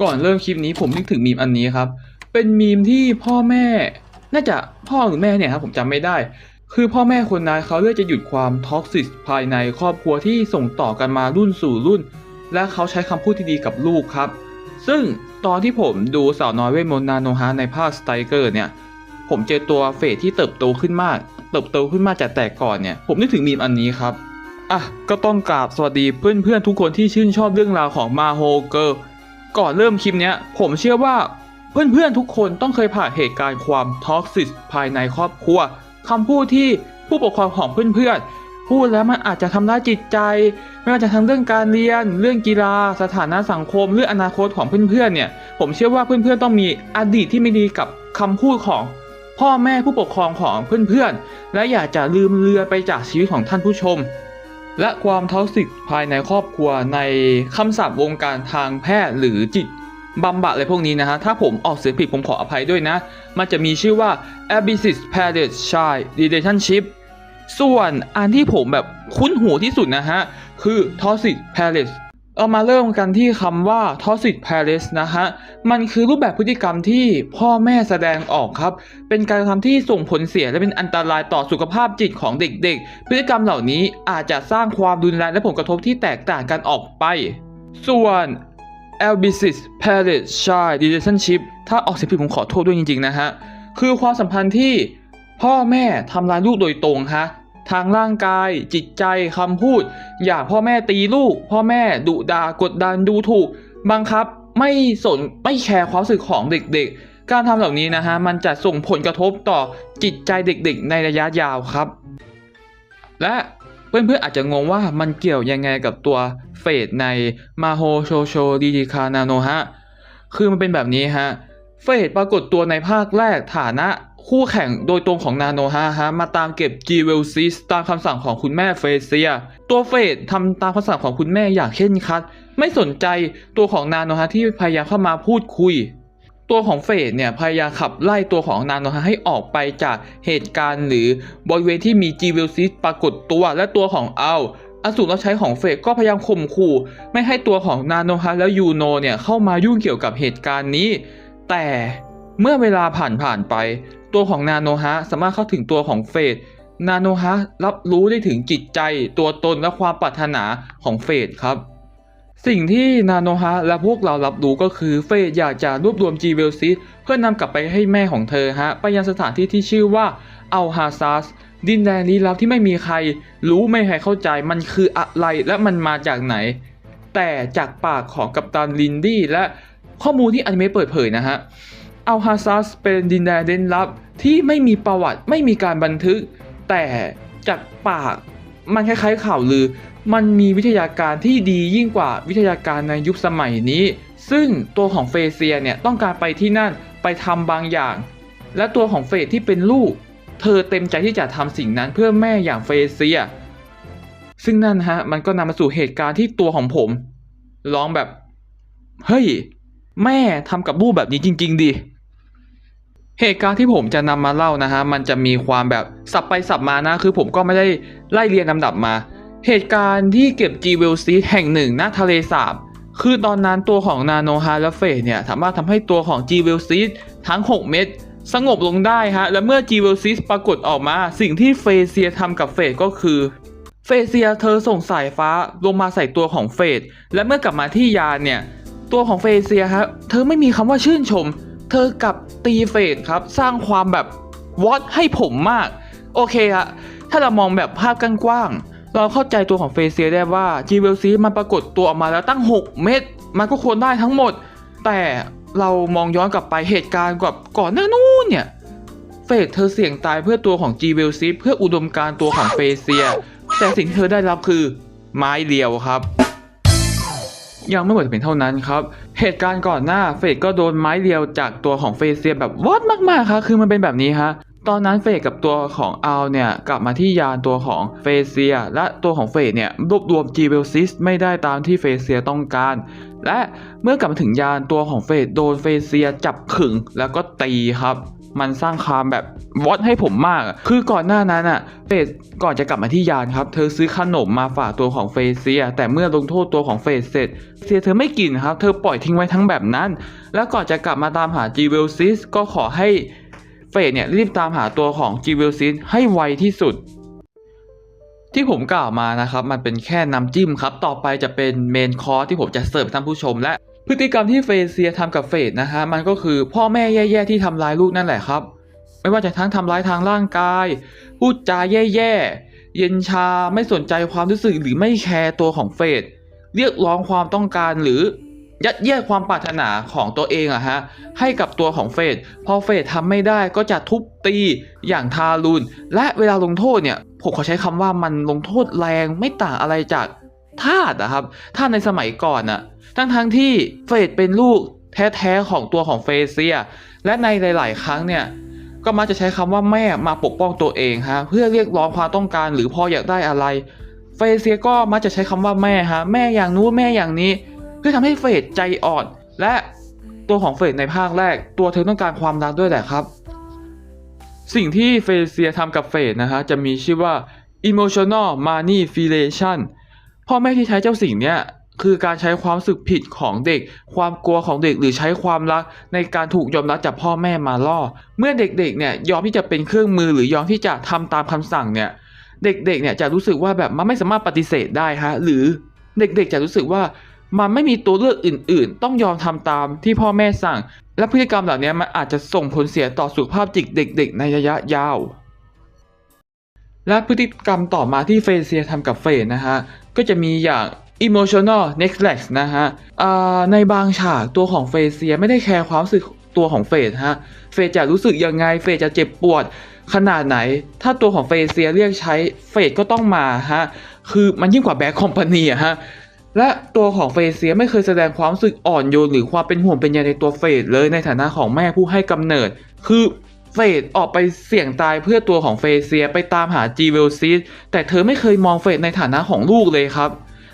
ก่อนเริ่มคลิปนี้ผมนึกถึงมีมอันนี้ครับ เป็นมีมที่พ่อแม่ น่าจะพ่อหรือแม่เนี่ยครับผมจำไม่ได้ คือพ่อแม่คนนั้นเขาเลือกจะหยุดความท็อกซิสภายในครอบครัวที่ส่งต่อกันมารุ่นสู่รุ่น และเขาใช้คำพูดที่ดีกับลูกครับ ซึ่งตอนที่ผมดูสาวน้อยเวทมนต์นาโนฮะในภาคสไตรเกอร์เนี่ย ผมเจอตัวเฟสที่เติบโตขึ้นมาก เติบโตขึ้นมากจากแต่ก่อนเนี่ย ผมนึกถึงมีมอันนี้ครับอะก็ต้องกราบสวัสดีเพื่อนๆทุกคนที่ชื่นชอบเรื่องราวของมาโฮเกิล ก่อนเริ่มคลิปนี้ผมเชื่อว่าเพื่อนๆทุกคนต้องเคยผ่านเหตุการณ์ความท็อกซิสภายในครอบครัวคำพูดที่ผู้ปกครองของเพื่อนๆพูดแล้วมันอาจจะทำร้ายจิตใจ ไม่ว่าจะทั้งเรื่องการเรียน เรื่องกีฬา สถานะสังคมเรื่องอนาคตของเพื่อนๆเนี่ย ผมเชื่อว่าเพื่อนๆต้องมีอดีตที่ไม่ดีกับคำพูดของพ่อแม่ผู้ปกครองของเพื่อนๆและอยากจะลืมเลือนไปจากชีวิตของท่านผู้ชม และความท็อกซิกภายในครอบครัวในคำศัพท์วงการทางแพทย์หรือจิตบำบัดอะไรพวกนี้นะฮะ ถ้าผมออกเสียงผิดผมขออภัยด้วยนะ มันจะมีชื่อว่า abusive parent child relationship ส่วนอันที่ผมแบบคุ้นหูที่สุดนะฮะ คือ toxic parent เอามาเริ่มกันที่คำว่า toxic parents นะฮะ มันคือรูปแบบพฤติกรรมที่พ่อแม่แสดงออกครับ เป็นการกระทำที่ส่งผลเสียและเป็นอันตรายต่อสุขภาพจิตของเด็กๆ พฤติกรรมเหล่านี้อาจจะสร้างความรุนแรงและผลกระทบที่แตกต่างกันออกไป ส่วน Albisis Parent Child Relationship ถ้าออกเสียงผิดผมขอโทษด้วยจริงๆนะฮะ คือความสัมพันธ์ที่พ่อแม่ทำร้ายลูกโดยตรงฮะ ทางร่างกาย จิตใจคำพูด อย่างพ่อแม่ตีลูก พ่อแม่ดุด่ากดดันดูถูก บังคับไม่สนไม่แคร์ความรู้สึกของเด็กๆ การทำเหล่านี้นะฮะมันจะส่งผลกระทบต่อจิตใจเด็กๆ ในระยะยาวครับ และเพื่อนๆอาจจะงงว่ามันเกี่ยวยังไงกับตัวเฟสในมาโฮโชโชดีดีคานาโนฮะ คือมันเป็นแบบนี้ฮะ เฟสปรากฏตัวในภาคแรกฐานะ คู่แข่งโดยตรงของนาโนฮะฮะมาตามเก็บ g w e l s i s ตามคำสั่งของคุณแม่เฟเซีย ตัวเฟสทำตามคำสั่งของคุณแม่อย่างเข่นคัด ไม่สนใจตัวของนาโนฮะที่พยายามเข้ามาพูดคุย ตัวของเฟสเนี่ยพยายามขับไล่ตัวของนาโนฮะให้ออกไปจากเหตุการณ์หรือบริเวณที่มี g w e l s i s ปรากฏตัวและตัวของเอาอสูรรับใช้ของเฟสก็พยายามข่มขู่ ไม่ให้ตัวของนาโนฮะและยูโนเนี่ยเข้ามายุ่งเกี่ยวกับเหตุการณ์นี้ แต่เมื่อเวลาผ่านผ่านไป ตัวของนาโนฮะสามารถเข้าถึงตัวของเฟสนาโนฮะรับรู้ได้ถึงจิตใจ ตัวตนและความปรารถนาของเฟสครับ สิ่งที่นาโนฮะและพวกเรารับรู้ก็คือเฟสอยากจะรวบรวมจีเวลซิเพื่อนำกลับไปให้แม่ของเธอฮะไปยังสถานที่ที่ชื่อว่าอัลฮาซัสดินแดนลี้ลับที่ไม่มีใคร รู้ไม่ใครเข้าใจมันคืออะไรและมันมาจากไหน แต่จากปากของกัปตันลินดี้และข้อมูลที่อนิเมะเปิดเผยนะฮะ อัลฮาซัสเป็นดินแดนเร้นลับที่ไม่มีประวัติไม่มีการบันทึก แต่จากปากมันคล้ายๆข่าวลือ มันมีวิทยาการที่ดียิ่งกว่าวิทยาการในยุคสมัยนี้ ซึ่งตัวของเฟเซียเนี่ยต้องการไปที่นั่นไปทำบางอย่าง และตัวของเฟสที่เป็นลูก เธอเต็มใจที่จะทำสิ่งนั้นเพื่อแม่อย่างเฟเซีย ซึ่งนั่นฮะมันก็นำมาสู่เหตุการณ์ที่ตัวของผมร้องแบบ เฮ้ย แม่ทำกับลูกแบบนี้จริง ๆดิ เหตุการณ์ที่ผมจะนำมาเล่านะฮะมันจะมีความแบบสับไปสับมานะ คือผมก็ไม่ได้ไล่เรียงลำดับมา เหตุการณ์ที่เก็บจีเวลซีแห่งหนึ่งณทะเลสาบคือตอนนั้นตัวของนาโนฮาและเฟสเนี่ยสามารถทำให้ตัวของจีเวลซีทั้ง 6 เม็ดสงบลงได้ฮะ และเมื่อจีเวลซีปรากฏออกมา สิ่งที่เฟเซียทำกับเฟสก็คือ เฟเซียเธอส่งสายฟ้าลงมาใส่ตัวของเฟสและเมื่อกลับมาที่ยานเนี่ยตัวของเฟเซียฮะเธอไม่มีคำว่าชื่นชม เธอกลับตีเฟสครับ สร้างความแบบวอตให้ผมมาก โอเคฮะถ้าเรามองแบบภาพกว้างๆเราเข้าใจตัวของเฟเซียได้ว่าจีเวลซีมันปรากฏตัวออกมาแล้วตั้ง 6 เม็ดมันก็ควรได้ทั้งหมด แต่เรามองย้อนกลับไปเหตุการณ์กับก่อนหน้านู้นเนี่ยเฟสเธอเสี่ยงตายเพื่อตัวของจีเวลซีเพื่ออุดมการตัวของเฟเซีย แต่สิ่งเธอได้รับคือไม้เรียวครับ ยังไม่หมดเพียงเท่านั้นครับ เหตุการณ์ก่อนหน้าเฟสก็โดนไม้เรียวจากตัวของเฟเซียแบบวอดมากๆครับคือมันเป็นแบบนี้ฮะตอนนั้นเฟสกับตัวของอัลเนี่ยกลับมาที่ยานตัวของเฟเซีย และตัวของเฟสเนี่ยรวบรวมจีเวลซิสไม่ได้ตามที่เฟเซียต้องการ และเมื่อกลับมาถึงยานตัวของเฟสโดนเฟเซียจับขึงแล้วก็ตีครับ มันสร้างความแบบวอตให้ผมมาก คือก่อนหน้านั้นอะเฟสก่อนจะกลับมาที่ยานครับ เธอซื้อขนมมาฝากตัวของเฟเซีย แต่เมื่อลงโทษตัวของเฟสเสร็จเซียเธอไม่กินครับ เธอปล่อยทิ้งไว้ทั้งแบบนั้น แล้วก่อนจะกลับมาตามหาจีเวลซิสก็ขอให้เฟสเนี่ยรีบตามหาตัวของจีเวลซิสให้ไวที่สุดที่ผมกล่าวมานะครับ มันเป็นแค่น้ำจิ้มครับ ต่อไปจะเป็นเมนคอร์สที่ผมจะเสิร์ฟท่านผู้ชมและ พฤติกรรมที่เฟเซียทำกับเฟดนะฮะมันก็คือพ่อแม่แย่ๆที่ทำร้ายลูกนั่นแหละครับ ไม่ว่าจะทั้งทำร้ายทางร่างกาย พูดจาแย่ๆ เย็นชาไม่สนใจความรู้สึกหรือไม่แคร์ตัวของเฟดเรียกร้องความต้องการหรือยัดเยียดความปรารถนาของตัวเองอะฮะให้กับตัวของเฟดพอเฟดทำไม่ได้ก็จะทุบตีอย่างทารุณและเวลาลงโทษเนี่ยผมขอใช้คำว่ามันลงโทษแรงไม่ต่างอะไรจากทาสอะครับทาในสมัยก่อนอะ ทั้งทั้งที่เฟดเป็นลูกแท้ๆของตัวของเฟเซีย และในหลาย ๆ ครั้งเนี่ยก็มักจะใช้คำว่าแม่มาปกป้องตัวเองฮะเพื่อเรียกร้องความต้องการหรือพออยากได้อะไร เฟเซียก็มักจะใช้คำว่าแม่ฮะแม่อย่างนู้นแม่อย่างนี้ เพื่อทำให้เฟดใจอ่อน และตัวของเฟดในภาคแรก ตัวเธอต้องการความรักด้วยแหละครับ สิ่งที่เฟเซียทำกับเฟดนะฮะจะมีชื่อว่า emotional manipulation พ่อแม่ที่ใช้เจ้าสิ่งเนี้ย คือการใช้ความสึกผิดของเด็ก ความกลัวของเด็กหรือใช้ความรัก ในการถูกยอมรับจากพ่อแม่มาล่อ เมื่อเด็กๆเนี่ยยอมที่จะเป็นเครื่องมือหรือยอมที่จะทำตามคำสั่งเนี่ยเด็กๆเนี่ยจะรู้สึกว่าแบบมันไม่สามารถปฏิเสธได้ฮะหรือเด็กๆจะรู้สึกว่ามันไม่มีตัวเลือกอื่น ๆ ต้องยอมทำตามที่พ่อแม่สั่ง และพฤติกรรมเหล่านี้มันอาจจะส่งผลเสียต่อสุขภาพจิตเด็ก ๆ ในระยะยาว และพฤติกรรมต่อมาที่เฟเซียทำกับเฟนนะฮะก็จะมีอย่าง emotional neglect นะฮะอ่าในบางฉากตัวของเฟเซียไม่ได้แคร์ความรู้สึกตัวของเฟดฮะ เฟดจะรู้สึกยังไง เฟดจะเจ็บปวดขนาดไหน ถ้าตัวของเฟเซียเรียกใช้ เฟดก็ต้องมาฮะ คือมันยิ่งกว่าแบ็คคอมพานีอะฮะ และตัวของเฟเซียไม่เคยแสดงความรู้สึกอ่อนโยนหรือความเป็นห่วงเป็นใยในตัวเฟดเลยในฐานะของแม่ผู้ให้กำเนิด คือเฟดออกไปเสี่ยงตายเพื่อตัวของเฟเซียไปตามหาจีเวลซิสแต่เธอไม่เคยมองเฟดในฐานะของลูกเลยครับ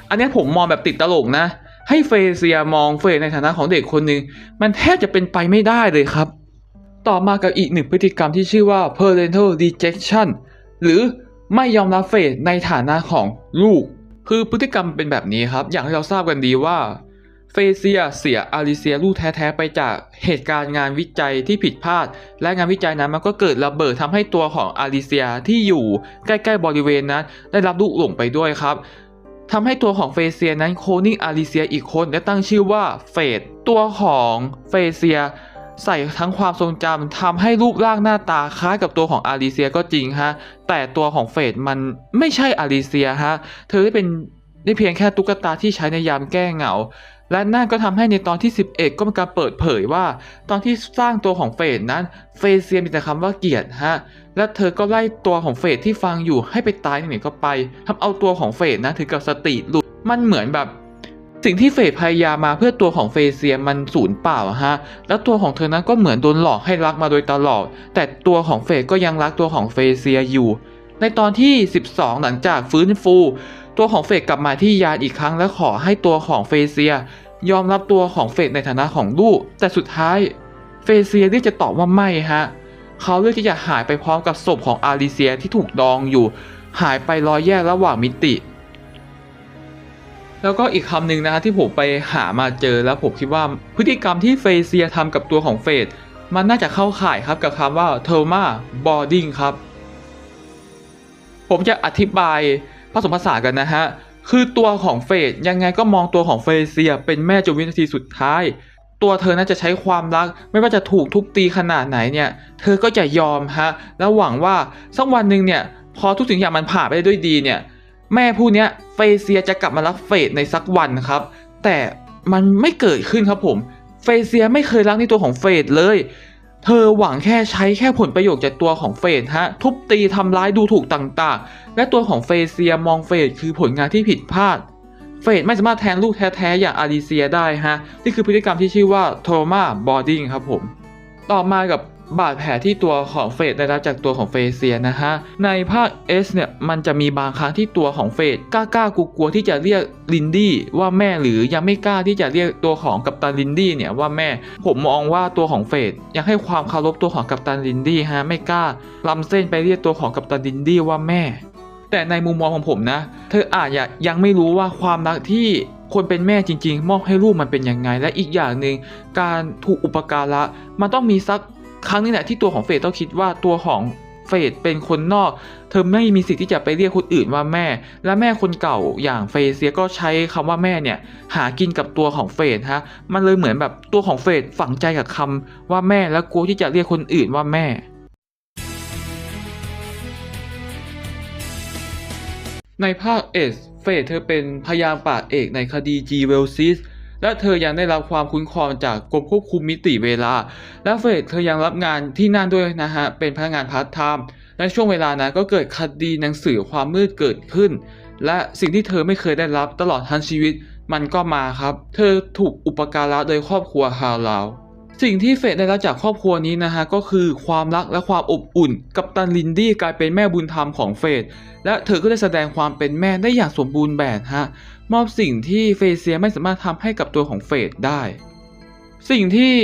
อันนี้ผมมองแบบติดตลกนะ ให้เฟเซียมองเฟดในฐานะของเด็กคนหนึ่งมันแทบจะเป็นไปไม่ได้เลยครับ ต่อมากับอีกหนึ่งพฤติกรรมที่ชื่อว่า parental rejection หรือไม่ยอมรับเฟดในฐานะของลูก คือพฤติกรรมเป็นแบบนี้ครับ อย่างที่เราทราบกันดีว่า เฟเซียเสียอาริเซียลูกแท้ๆไปจากเหตุการณ์งานวิจัยที่ผิดพลาด และงานวิจัยนั้นมันก็เกิดระเบิดทำให้ตัวของอาริเซียที่อยู่ใกล้ๆบริเวณนั้น ได้รับลูกหลงไปด้วยครับ ทำให้ตัวของเฟเซียนั้นโคนิ่งอาริเซียอีกคนและตั้งชื่อว่าเฟดตัวของเฟเซียใส่ทั้งความทรงจำทำให้รูปร่างหน้าตาคล้ายกับตัวของอาริเซียก็จริงฮะ แต่ตัวของเฟดมันไม่ใช่อาริเซียฮะ เธอได้เป็นได้เพียงแค่ตุ๊กตาที่ใช้ในยามแก้เหงา และนั่นก็ทำให้ในตอนที่ 11 ก็มีการเปิดเผยว่า ตอนที่สร้างตัวของเฟดนั้น เฟเซียมีแต่คำว่าเกลียดฮะ และเธอก็ไล่ตัวของเฟดที่ฟังอยู่ให้ไปตายหนๆก็ไปทำเอาตัวของเฟดนะถึงกับสติหลุด มันเหมือนแบบ สิ่งที่เฟดพยายามมาเพื่อตัวของเฟเซียมันสูญเปล่าฮะ แล้วตัวของเธอนั้นก็เหมือนโดนหลอกให้รักมาโดยตลอด แต่ตัวของเฟดก็ยังรักตัวของเฟเซียอยู่ ในตอนที่ 12 หลังจากฟื้นฟู ตัวของเฟดกลับมาที่ยานอีกครั้งและขอให้ตัวของเฟเซีย ยอมรับตัวของเฟดในฐานะของลูก แต่สุดท้ายเฟเซียเรียกจะตอบว่าไม่ฮะเขาเลือกที่จะหายไปพร้อมกับศพของอาริเซียที่ถูกดองอยู่ หายไปลอยแยกระหว่างมิติ แล้วก็อีกคำหนึ่งนะฮะที่ผมไปหามาเจอแล้วผมคิดว่าพฤติกรรมที่เฟเซียทำกับตัวของเฟดมันน่าจะเข้าข่ายครับกับคำว่า t h e r m a boarding ครับ ผมจะอธิบาย ผสมผสานกันนะฮะ คือตัวของเฟดยังไงก็มองตัวของเฟเซีย เป็นแม่จนวินาทีสุดท้าย ตัวเธอน่าจะใช้ความรัก ไม่ว่าจะถูกทุบตีขนาดไหนเนี่ย เธอก็จะยอมฮะ แล้วหวังว่าสักวันหนึ่งเนี่ย พอทุกสิ่งอย่างมันผ่านไปได้ด้วยดีเนี่ย แม่ผู้เนี้ยเฟเซียจะกลับมารักเฟดในสักวันครับ แต่มันไม่เกิดขึ้นครับผม เฟเซียไม่เคยรักในตัวของเฟดเลย เธอหวังแค่ใช้แค่ผลประโยชน์จากตัวของเฟดฮะ ทุบตีทำร้ายดูถูกต่างๆ และตัวของเฟเซียมองเฟดคือผลงานที่ผิดพลาด เฟดไม่สามารถแทนลูกแท้ๆ อย่างอาริเซียได้ฮะ นี่คือพฤติกรรมที่ชื่อว่า trauma bonding ครับผม ต่อมากับ บาดแผลที่ตัวของเฟดได้รับจากตัวของเฟเซียนะฮะ ในภาค S เนี่ยมันจะมีบางครั้งที่ตัวของเฟดกล้ากล้ากลัวที่จะเรียกลินดี้ว่าแม่หรือยังไม่กล้าที่จะเรียกตัวของกัปตันลินดี้เนี่ยว่าแม่ ผมมองว่าตัวของเฟดยังให้ความเคารพตัวของกัปตันลินดี้ฮะไม่กล้าล้ำเส้นไปเรียกตัวของกัปตันลินดี้ว่าแม่ แต่ในมุมมองของผมนะ เธออาจจะยังไม่รู้ว่าความรักที่คนเป็นแม่จริง ๆ มอบให้ลูกมันเป็นยังไง และอีกอย่างหนึ่งการถูกอุปการะมันต้องมีสัก ครั้งนึงแหละที่ตัวของเฟดต้องคิดว่าตัวของเฟดเป็นคนนอก เธอไม่มีสิทธิ์ที่จะไปเรียกคนอื่นว่าแม่ และแม่คนเก่าอย่างเฟเซียก็ใช้คำว่าแม่เนี่ยหากินกับตัวของเฟดฮะมันเลยเหมือนแบบตัวของเฟดฝังใจกับคำว่าแม่แล้วกลัวที่จะเรียกคนอื่นว่าแม่ในภาคเอสเฟดเธอเป็นพยานปากเอกในคดี G w e l s i s และเธอยังได้รับความคุ้นครองจากกรมควบคุมมิติเวลา และเฟดเธอยังรับงานที่นั่นด้วยนะฮะ เป็นพนักงานพาร์ทไทม์และช่วงเวลานั้นก็เกิดคดีหนังสือความมืดเกิดขึ้น และสิ่งที่เธอไม่เคยได้รับตลอดทั้งชีวิต มันก็มาครับ เธอถูกอุปการะโดยครอบครัวฮาลาวสิ่งที่เฟดได้รับจากครอบครัวนี้นะฮะก็คือความรักและความอบอุ่น กับตันลินดี้กลายเป็นแม่บุญธรรมของเฟดและเธอก็ได้แสดงความเป็นแม่ได้อย่างสมบูรณ์แบบฮะ มอบสิ่งที่เฟเซียไม่สามารถทำให้กับตัวของเฟดได้ สิ่งที่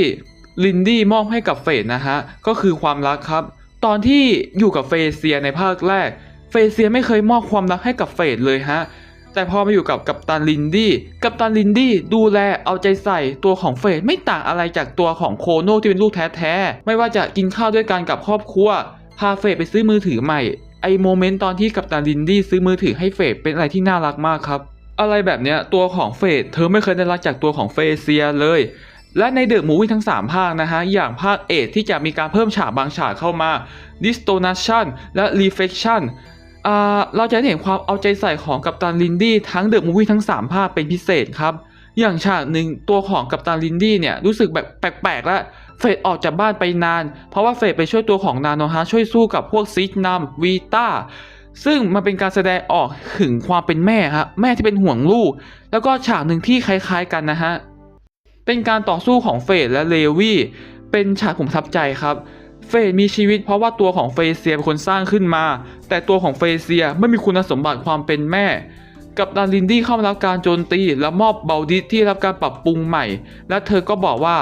ลินดี้มอบให้กับเฟดนะฮะ ก็คือความรักครับ ตอนที่อยู่กับเฟเซียในภาคแรก เฟเซียไม่เคยมอบความรักให้กับเฟดเลยฮะ แต่พอมาอยู่กับกัปตันลินดี้ กัปตันลินดี้ดูแลเอาใจใส่ตัวของเฟดไม่ต่างอะไรจากตัวของโคโน่ที่เป็นลูกแท้ๆ ไม่ว่าจะกินข้าวด้วยกันกับครอบครัว พาเฟดไปซื้อมือถือใหม่ ไอโมเมนต์ตอนที่กัปตันลินดี้ซื้อมือถือให้เฟดเป็นอะไรที่น่ารักมากครับ อะไรแบบเนี้ยตัวของเฟดเธอไม่เคยได้รับจากตัวของเฟเซียเลย และในเดอะมูวี่ทั้ง 3 ภาคนะฮะ อย่างภาคเอทที่จะมีการเพิ่มฉากบางฉากเข้ามา distonation และ reflection เราจะเห็นความเอาใจใส่ของกัปตันลินดี้ทั้งเดอะมูวี่ทั้ง 3 ภาคเป็นพิเศษครับอย่างฉากหนึ่งตัวของกัปตันลินดี้เนี่ยรู้สึกแบบแปลกๆแล้วเฟดออกจากบ้านไปนาน เพราะว่าเฟดไปช่วยตัวของนาโนฮะช่วยสู้กับพวกซิกนัมวีต้า ซึ่งมันเป็นการแสดงออกถึงความเป็นแม่ฮะแม่ที่เป็นห่วงลูก แล้วก็ฉากหนึ่งที่คล้าย ๆกันนะฮะเป็นการต่อสู้ของเฟดและเลวี่เป็นฉากผมทับใจครับเฟดมีชีวิตเพราะว่าตัวของเฟเซียเป็นคนสร้างขึ้นมา แต่ตัวของเฟเซียไม่มีคุณสมบัติความเป็นแม่ กับดันลินดี้เข้ามารับการโจมตี และมอบเบลดิสที่รับการปรับปรุงใหม่ และเธอก็บอกว่า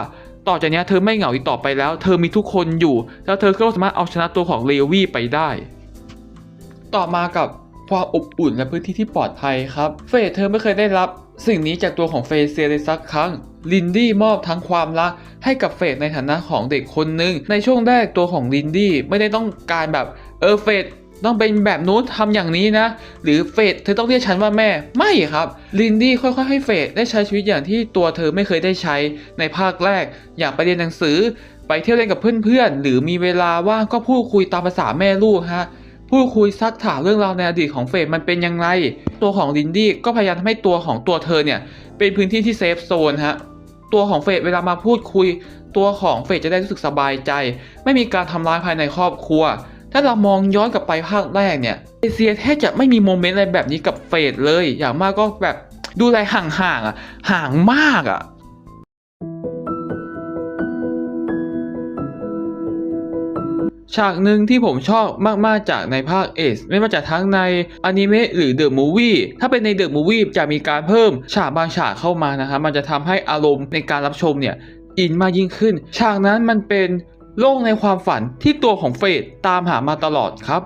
ต่อจากนี้เธอไม่เหงาอีกต่อไปแล้ว เธอมีทุกคนอยู่ แล้วเธอก็สามารถเอาชนะตัวของเลวี่ไปได้ ต่อมากับความอบอุ่นและพื้นที่ที่ปลอดภัยครับ เฟดเธอไม่เคยได้รับ สิ่งนี้จากตัวของเฟยเซียเลยสักครั้ง ลินดี้มอบทั้งความรักให้กับเฟดในฐานะของเด็กคนหนึ่งในช่วงแรกตัวของลินดี้ไม่ได้ต้องการแบบเออเฟดต้องเป็นแบบนู้นทำอย่างนี้นะ หรือเฟดเธอต้องเรียกฉันว่าแม่ไม่ครับ ลินดี้ค่อยๆให้เฟดได้ใช้ชีวิตอย่างที่ตัวเธอไม่เคยได้ใช้ในภาคแรก อย่างไปเรียนหนังสือ ไปเที่ยวเล่นกับเพื่อนๆ หรือมีเวลาว่างก็พูดคุยตามภาษาแม่ลูกฮะ พูดคุยซักถามเรื่องราวในอดีตของเฟดมันเป็นยังไง ตัวของลินดี้ก็พยายามทำให้ตัวของตัวเธอเนี่ยเป็นพื้นที่ที่เซฟโซนฮะ ตัวของเฟดเวลามาพูดคุย ตัวของเฟดจะได้รู้สึกสบายใจ ไม่มีการทำร้ายภายในครอบครัว ถ้าเรามองย้อนกลับไปภาคแรกเนี่ยเอเซียแทบจะไม่มีโมเมนต์อะไรแบบนี้กับเฟดเลย อย่างมากก็แบบดูแลห่างๆอะห่างมากอะ ฉากหนึ่งที่ผมชอบมาก ๆ จากในภาคเอสไม่ว่าจะทั้งในอนิเมะหรือเดอะมูวี่ถ้าเป็นในเดอะมูวี่จะมีการเพิ่มฉากบางฉากเข้ามานะครับมันจะทำให้อารมณ์ในการรับชมเนี่ยอินมากยิ่งขึ้น ฉากนั้นมันเป็นโลกในความฝันที่ตัวของเฟดตามหามาตลอดครับ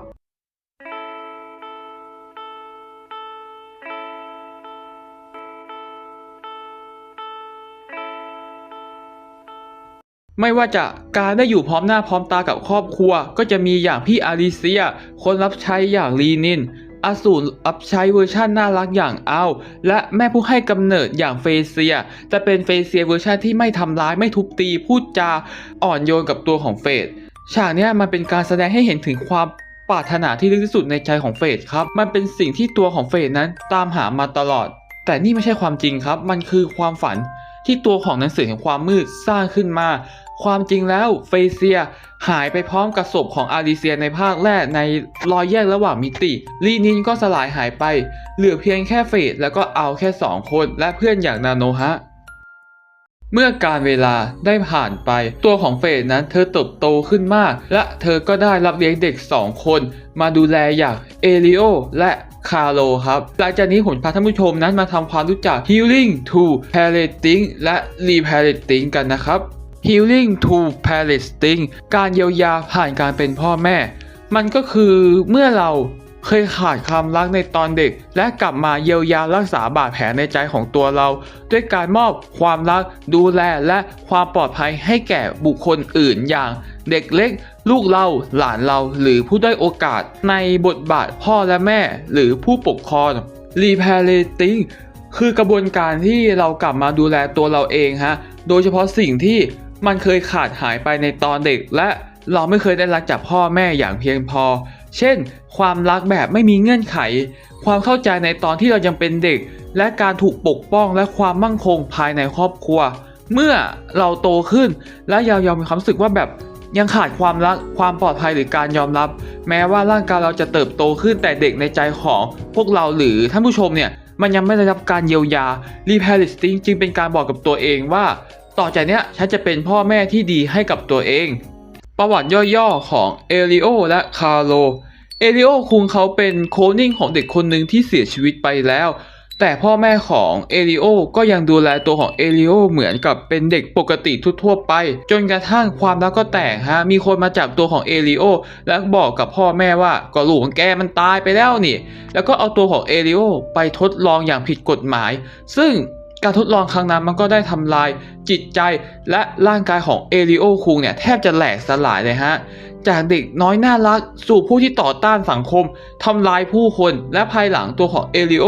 ไม่ว่าจะการได้อยู่พร้อมหน้าพร้อมตากับครอบครัว ก็จะมีอย่างพี่อาริเซีย คนรับใช้อย่างลีนินอสูรรับใช้เวอร์ชันน่ารักอย่างเอาและแม่ผู้ให้กำเนิดอย่างเฟเซียแต่เป็นเฟเซียเวอร์ชันที่ไม่ทำร้ายไม่ทุบตีพูดจาอ่อนโยนกับตัวของเฟดฉากนี้มันเป็นการแสดงให้เห็นถึงความปรารถนาที่ลึกที่สุดในใจของเฟดครับ มันเป็นสิ่งที่ตัวของเฟดนั้นตามหามาตลอด แต่นี่ไม่ใช่ความจริงครับ มันคือความฝัน ที่ตัวของหนังสือแห่งความมืดสร้างขึ้นมา ความจริงแล้วเฟเซียหายไปพร้อมกับศพของอาริเซียในภาคแรกในรอยแยกระหว่างมิติ ลีนินก็สลายหายไป เหลือเพียงแค่เฟดแล้วก็เอาแค่สองคน และเพื่อนอย่างนาโนฮะ เมื่อการเวลาได้ผ่านไป ตัวของเฟดนั้นเธอเติบโตขึ้นมาก และเธอก็ได้รับเลี้ยงเด็ก 2 คน มาดูแลอย่างเอลิโอและคาโลครับ หลังจากนี้ผมพาท่านผู้ชมนั้นมาทำความรู้จัก Healing to Parenting และ Reparenting กันนะครับ Healing to Parenting การเยียวยาผ่านการเป็นพ่อแม่ มันก็คือเมื่อเรา เคยขาดความรักในตอนเด็ก และกลับมาเยียวยารักษาบาดแผลในใจของตัวเรา ด้วยการมอบความรักดูแลและความปลอดภัยให้แก่บุคคลอื่นอย่างเด็กเล็ก ลูกเราหลานเราหรือผู้ได้อยโอกาสในบทบาทพ่อและแม่ หรือผู้ปกครอง Reparenting คือกระบวนการที่เรากลับมาดูแลตัวเราเองฮะโดยเฉพาะสิ่งที่มันเคยขาดหายไปในตอนเด็กและเราไม่เคยได้รักจากพ่อแม่อย่างเพียงพอ เช่น ความรักแบบไม่มีเงื่อนไข ความเข้าใจในตอนที่เรายังเป็นเด็ก และการถูกปกป้องและความมั่งคงภายในครอบครัว เมื่อเราโตขึ้นและยาวๆมีความรู้สึกว่าแบบยังขาดความรักความปลอดภัยหรือการยอมรับ แม้ว่าร่างกายเราจะเติบโตขึ้นแต่เด็กในใจของพวกเราหรือท่านผู้ชมเนี่ยมันยังไม่ได้รับการเยียวยา รีแพลิสติงจึงเป็นการบอกกับตัวเองว่า ต่อจากนี้ฉันจะเป็นพ่อแม่ที่ดีให้กับตัวเอง ประวัติย่อๆของเอลิโอและคาร์โล เอลิโอคุงเขาเป็นโคนิ่งของเด็กคนหนึ่งที่เสียชีวิตไปแล้ว แต่พ่อแม่ของเอลิโอก็ยังดูแลตัวของเอลิโอเหมือนกับเป็นเด็กปกติทั่วๆไป จนกระทั่งความรักก็แตกฮะ มีคนมาจับตัวของเอลิโอแล้วบอกกับพ่อแม่ว่าก็ลูกของแกมันตายไปแล้วนี่ แล้วก็เอาตัวของเอลิโอไปทดลองอย่างผิดกฎหมาย ซึ่ง การทดลองครั้งนั้นมันก็ได้ทำลายจิตใจและร่างกายของเอลิโอคุงเนี่ยแทบจะแหลกสลายเลยฮะ จากเด็กน้อยน่ารักสู่ผู้ที่ต่อต้านสังคมทำลายผู้คนและภายหลังตัวของเอลิโอ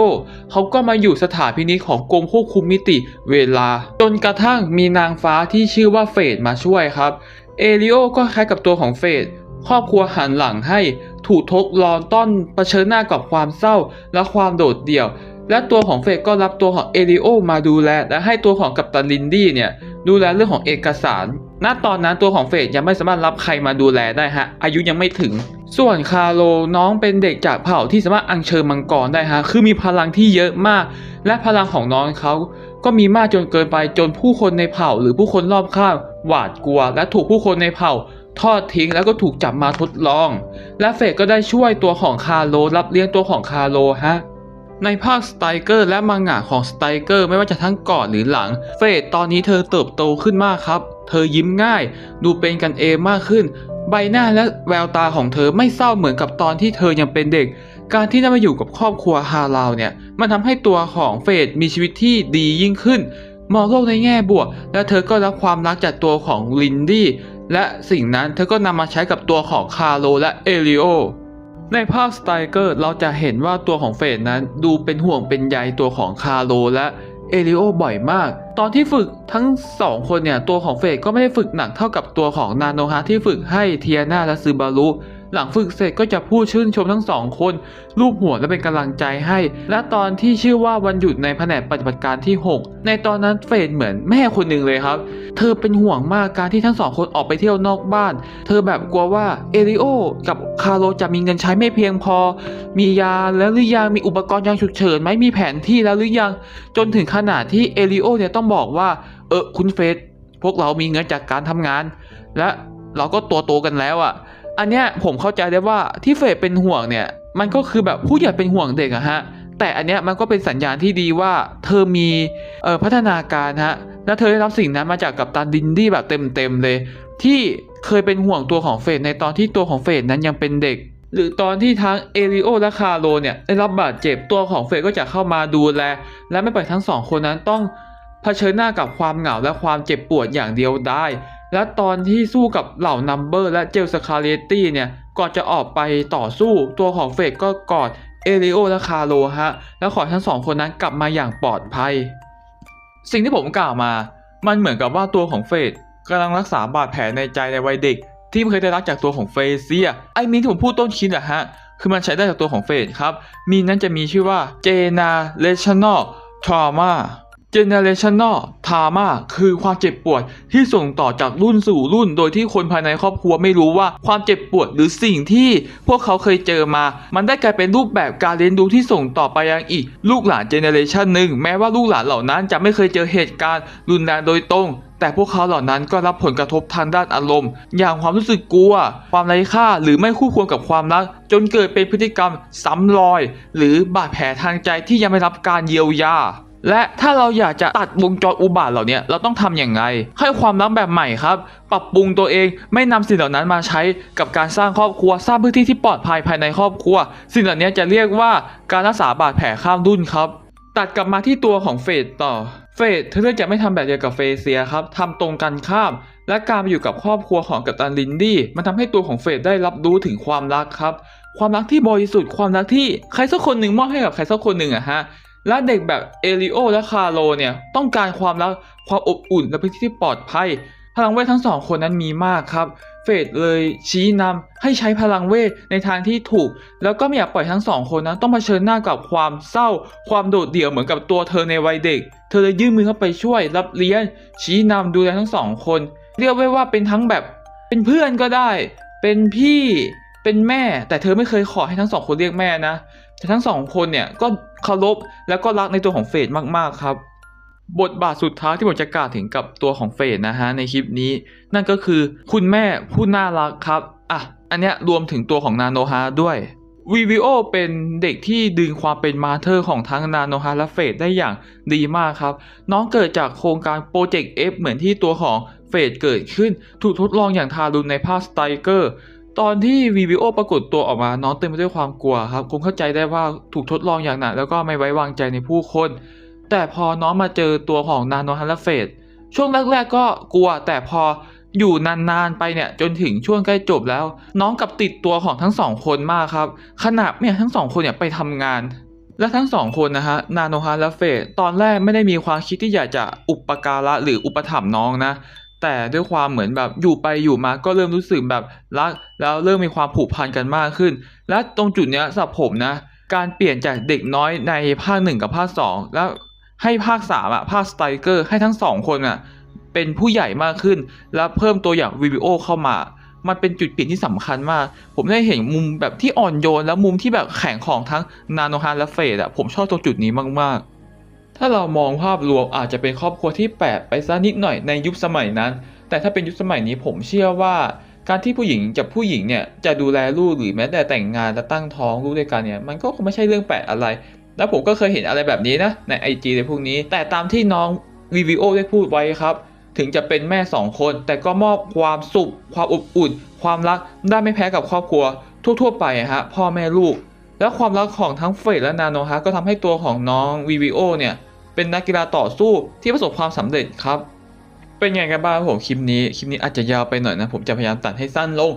เขาก็มาอยู่สถานพินิจของกรมควบคุมมิติเวลา จนกระทั่งมีนางฟ้าที่ชื่อว่าเฟดมาช่วยครับ เอลิโอก็คล้ายกับตัวของเฟดครอบครัวหันหลังให้ถูกทดลองต้อนเผชิญหน้ากับความเศร้าและความโดดเดี่ยว และตัวของเฟดก็รับตัวของเอลิโอมาดูแล และให้ตัวของกัปตันลินดี้เนี่ยดูแลเรื่องของเอกสาร ณ ตอนนั้นตัวของเฟดยังไม่สามารถรับใครมาดูแลได้ฮะ อายุยังไม่ถึง ส่วนคาร์โลน้องเป็นเด็กจากเผ่าที่สามารถอัญเชิญมังกรได้ฮะ คือมีพลังที่เยอะมาก และพลังของน้องเขาก็มีมากจนเกินไปจนผู้คนในเผ่า หรือผู้คนรอบข้างหวาดกลัว และถูกผู้คนในเผ่าทอดทิ้งแล้วก็ถูกจับมาทดลอง และเฟดก็ได้ช่วยตัวของคาร์โลรับเลี้ยงตัวของคาร์โลฮะ ในภาคสไตเกอร์และมังงะของสไตเกอร์ไม่ว่าจะทั้งก่อนหรือหลัง เฟดตอนนี้เธอเติบโตขึ้นมากครับ เธอยิ้มง่าย ดูเป็นกันเองมากขึ้น ใบหน้าและแววตาของเธอไม่เศร้าเหมือนกับตอนที่เธอยังเป็นเด็ก การที่ได้มาอยู่กับครอบครัวฮาลาวเนี่ย มันทำให้ตัวของเฟดมีชีวิตที่ดียิ่งขึ้น มองโลกในแง่บวก และเธอก็รับความรักจากตัวของลินดี้และสิ่งนั้นเธอก็นำมาใช้กับตัวของคาร์โลและเอลิโอ ในภาพสไตเกอร์เราจะเห็นว่าตัวของเฟดนั้นดูเป็นห่วงเป็นใยตัวของคาร์โลและเอลิโอบ่อยมาก ตอนที่ฝึกทั้งสองคนเนี่ยตัวของเฟดก็ไม่ได้ฝึกหนักเท่ากับตัวของนาโนฮะที่ฝึกให้เทียนาและซูบารุหลังฝึกเสร็จก็จะพูดชื่นชมทั้งสองคน รูปหัวและเป็นกำลังใจให้ และตอนที่ชื่อว่าวันหยุดในแผนกปฏิบัติการที่ 6 ในตอนนั้นเฟดเหมือนแม่คนหนึ่งเลยครับเธอเป็นห่วงมากการที่ทั้งสองคนออกไปเที่ยวนอกบ้าน เธอแบบกลัวว่าเอริโอกับคาร์โลจะมีเงินใช้ไม่เพียงพอ มียาแล้วหรือยังมีอุปกรณ์ยางฉุกเฉินไหมมีแผนที่แล้วหรือยังจนถึงขนาดที่เอริโอเนี่ยต้องบอกว่า เออคุณเฟสพวกเรามีเงินจากการทำงาน และเราก็ตัวโตกันแล้วอะ่ะ อันเนี้ยผมเข้าใจได้ว่าที่เฟสเป็นห่วงเนี่ย มันก็คือแบบผู้ใหญ่เป็นห่วงเด็กอะฮะ แต่อันเนี้ยมันก็เป็นสัญญาณที่ดีว่าเธอมีเอ่อพัฒนาการฮะและเธอได้รับสิ่งนั้นมาจากกัปตันดินดี้แบบเต็มๆเลย ที่เคยเป็นห่วงตัวของเฟสในตอนที่ตัวของเฟสนั้นยังเป็นเด็ก หรือตอนที่ทั้งเอริโอและคาร์โลเนี่ยได้รับบาดเจ็บตัวของเฟสก็จะเข้ามาดูแล และไม่ปล่อยทั้งสองคนนั้นต้องเผชิญหน้ากับความเหงาและความเจ็บปวดอย่างเดียวได้ และตอนที่สู้กับเหล่านัมเบอร์และเจลสคาเลตี้เนี่ยก่อนจะออกไปต่อสู้ตัวของเฟสก็กอด เอริโอและคาร์โลฮะ แล้วขอให้ทั้งสองคนนั้นกลับมาอย่างปลอดภัย สิ่งที่ผมกล่าวมา มันเหมือนกับว่าตัวของเฟดกำลังรักษาบาดแผลในใจในวัยเด็ก ที่เคยได้รับจากตัวของเฟเซีย ไอ้มีที่ผมพูดต้นคิดอะฮะ คือมันใช้ได้จากตัวของเฟดครับ มีนั้นจะมีชื่อว่า Generational Trauma generational trauma คือความเจ็บปวดที่ส่งต่อจากรุ่นสู่รุ่น โดยที่คนภายในครอบครัวไม่รู้ว่าความเจ็บปวดหรือสิ่งที่พวกเขาเคยเจอมา มันได้กลายเป็นรูปแบบการเรียนรู้ที่ส่งต่อไปยังอีก ลูกหลานเจเนเรชันหนึ่งแม้ว่าลูกหลานเหล่านั้นจะไม่เคยเจอเหตุการณ์รุนแรงโดยตรงแต่พวกเขาเหล่านั้นก็รับผลกระทบทางด้านอารมณ์ อย่างความรู้สึกกลัว ความไร้ค่าหรือไม่คู่ควรกับความรัก จนเกิดเป็นพฤติกรรมซ้ำรอย หรือบาดแผลทางใจที่ยังไม่รับการเยียวยา และถ้าเราอยากจะตัดวงจรอุบาทเหล่านี้เราต้องทำอย่างไรให้ความรักแบบใหม่ครับ ปรับปรุงตัวเองไม่นำสิ่งเหล่านั้นมาใช้กับการสร้างครอบครัวสร้างพื้นที่ที่ปลอดภัยภายในครอบครัว สิ่งเหล่านี้จะเรียกว่าการรักษาบาดแผลข้ามรุ่นครับ ตัดกลับมาที่ตัวของเฟดต่อเฟดเธอเลือกจะไม่ทำแบบเดียวกับเฟเซียครับทำตรงกันข้าม และการไปอยู่กับครอบครัวของกัปตันลินดี้มันทำให้ตัวของเฟดได้รับรู้ถึงความรักครับ ความรักที่บริสุทธิ์ความรักที่ใครสักคนหนึ่งมอบให้กับใครสักคนหนึ่งอะฮะ และเด็กแบบเอลิโอและคาร์โลเนี่ยต้องการความรักความอบอุ่นและพื้นที่ที่ปลอดภัย พลังเวททั้งสองคนนั้นมีมากครับ เฟดเลยชี้นำให้ใช้พลังเวทในทางที่ถูก แล้วก็ไม่อยากปล่อยทั้งสองคนนั้นต้องเผชิญหน้ากับความเศร้า ความโดดเดี่ยวเหมือนกับตัวเธอในวัยเด็ก เธอเลยยื่นมือเข้าไปช่วย รับเลี้ยงชี้นำดูแลทั้งสองคน เรียกได้ว่าเป็นทั้งแบบเป็นเพื่อนก็ได้ เป็นพี่เป็นแม่ แต่เธอไม่เคยขอให้ทั้งสองคนเรียกแม่นะ แต่ทั้งสองคนเนี่ยก็เคารพแล้วก็รักในตัวของเฟดมากๆครับ บทบาทสุดท้ายที่ผมจะกล่าวถึงกับตัวของเฟดนะฮะในคลิปนี้ นั่นก็คือคุณแม่ผู้น่ารักครับอะอันเนี้ยรวมถึงตัวของนาโนฮาด้วยวีวิโอเป็นเด็กที่ดึงความเป็นมาเธอร์ของทั้งนาโนฮาและเฟดได้อย่างดีมากครับ น้องเกิดจากโครงการโปรเจกต์ F เหมือนที่ตัวของเฟดเกิดขึ้น ถูกทดลองอย่างทารุณในภาคสไตรเกอร์ ตอนที่วีวิโอปรากฏตัวออกมาน้องเต็มไปด้วยความกลัวครับ คงเข้าใจได้ว่าถูกทดลองอย่างหนักแล้วก็ไม่ไว้วางใจในผู้คน แต่พอน้องมาเจอตัวของนาโนฮันแลเฟดช่วงแรกๆก็กลัว แต่พออยู่นานๆไปเนี่ยจนถึงช่วงใกล้จบแล้ว น้องกับติดตัวของทั้งสองคนมากครับขนาดเนี่ยทั้งสองคนเนี่ยไปทำงาน และทั้งสองคนนะฮะนาโนฮาและเฟดตอนแรกไม่ได้มีความคิดที่อยากจะอุปการะหรืออุปถัมภ์น้องนะ แต่ด้วยความเหมือนแบบอยู่ไปอยู่มาก็เริ่มรู้สึกแบบรัก แล้วเริ่มมีความผูกพันกันมากขึ้น และตรงจุดเนี้ยสำหรับผมนะ การเปลี่ยนจากเด็กน้อยในภาคหนึ่งกับภาคสองแล้วให้ภาคสามอะภาคสไตรเกอร์ให้ทั้งสองคนอะเป็นผู้ใหญ่มากขึ้น แล้วเพิ่มตัวอย่างวิดีโอเข้ามา มันเป็นจุดเปลี่ยนที่สำคัญมาก ผมได้เห็นมุมแบบที่อ่อนโยน แล้วมุมที่แบบแข็งของทั้งนาโนฮานและเฟดอะผมชอบตรงจุดนี้มากๆ ถ้าเรามองภาพรวมอาจจะเป็นครอบครัวที่แปลกไปซะนิดหน่อยในยุคสมัยนั้น แต่ถ้าเป็นยุคสมัยนี้ผมเชื่อว่า การที่ผู้หญิงกับผู้หญิงเนี่ยจะดูแลลูกหรือแม้แต่แต่งงานและตั้งท้องลูกด้วยกันเนี่ยมันก็คงไม่ใช่เรื่องแปลกอะไร แล้วผมก็เคยเห็นอะไรแบบนี้นะใน IG ในพวกนี้ แต่ตามที่น้องวีวีโอได้พูดไว้ครับ ถึงจะเป็นแม่สองคน แต่ก็มอบความสุข ความอบอุ่น ความรักได้ไม่แพ้กับครอบครัว ทั่วๆ ไปฮะพ่อแม่ลูก และความรักของทั้งเฟรดและนาโนฮะก็ทำให้ตัวของน้องวีวีโอเนี่ย เป็นนักกีฬาต่อสู้ที่ประสบความสำเร็จครับ เป็นไงกันบ้างผมคลิปนี้คลิปนี้อาจจะยาวไปหน่อยนะผมจะพยายามตัดให้สั้นลง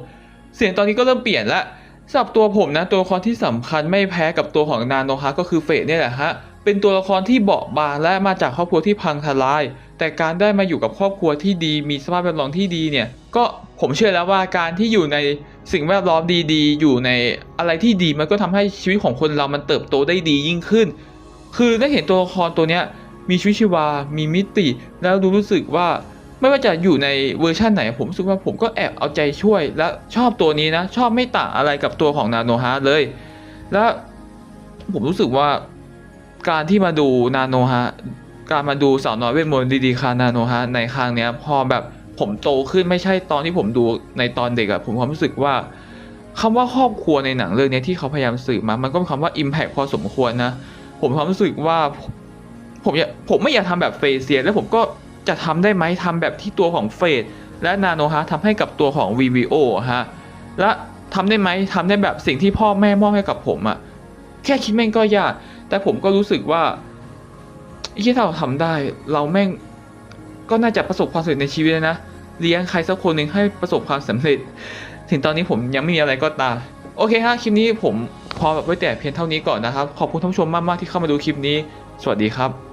เสียงตอนนี้ก็เริ่มเปลี่ยนล้วสำหรับตัวผมนะตัวละครที่สำคัญไม่แพ้กับตัวของนาโนฮะก็คือเฟดเนี่ยแหละฮะเป็นตัวละครที่เบาบางและมาจากครอบครัวที่พังทลาย แต่การได้มาอยู่กับครอบครัวที่ดี มีสภาพแวดล้อมที่ดีเนี่ย ก็ผมเชื่อแล้วว่าการที่อยู่ในสิ่งแวดล้อมดีๆ อยู่ในอะไรที่ดีมันก็ทำให้ชีวิตของคนเรามันเติบโตได้ดียิ่งขึ้น คือได้เห็นตัวละครตัวเนี้ยมีชีวิตชีวา มีมิติ แล้วดูรู้สึกว่าไม่ว่าจะอยู่ในเวอร์ชั่นไหน ผมรู้สึกว่าผมก็แอบเอาใจช่วย และชอบตัวนี้นะ ชอบไม่ต่างอะไรกับตัวของนาโนฮาร์เลย และผมรู้สึกว่าการที่มาดูนาโนฮาร์การมาดูสาวน้อยเวทมนต์ดีๆคานาโนฮาร์ในครั้งเนี้ยพอแบบผมโตขึ้นไม่ใช่ตอนที่ผมดูในตอนเด็กอะผมความรู้สึกว่าคำว่าครอบครัวในหนังเรื่องเนี้ยที่เขาพยายามสื่อมา มันก็เป็นคำว่า impact พอสมควรนะ ผมความรู้สึกว่า ผมอยากผมไม่อยากทำแบบเฟเซียแล้วผมก็จะทำได้ไหมทำแบบที่ตัวของเฟดและนาโนฮะทำให้กับตัวของ VVO ฮะและทำได้ไหมทำได้แบบสิ่งที่พ่อแม่มอบให้กับผมอะแค่คิดแม่งก็ยาก แต่ผมก็รู้สึกว่าที่เราทำได้เราแม่งก็น่าจะประสบความสำเร็จในชีวิตนะเลี้ยงใครสักคนหนึ่งให้ประสบความสำเร็จ ถึงตอนนี้ผมยังไม่มีอะไรก็ตาม โอเคฮะคลิปนี้ผมพอแบบไว้แต่เพียงเท่านี้ก่อนนะครับ ขอบคุณท่านผู้ชมมาก ๆ ที่เข้ามาดูคลิปนี้ สวัสดีครับ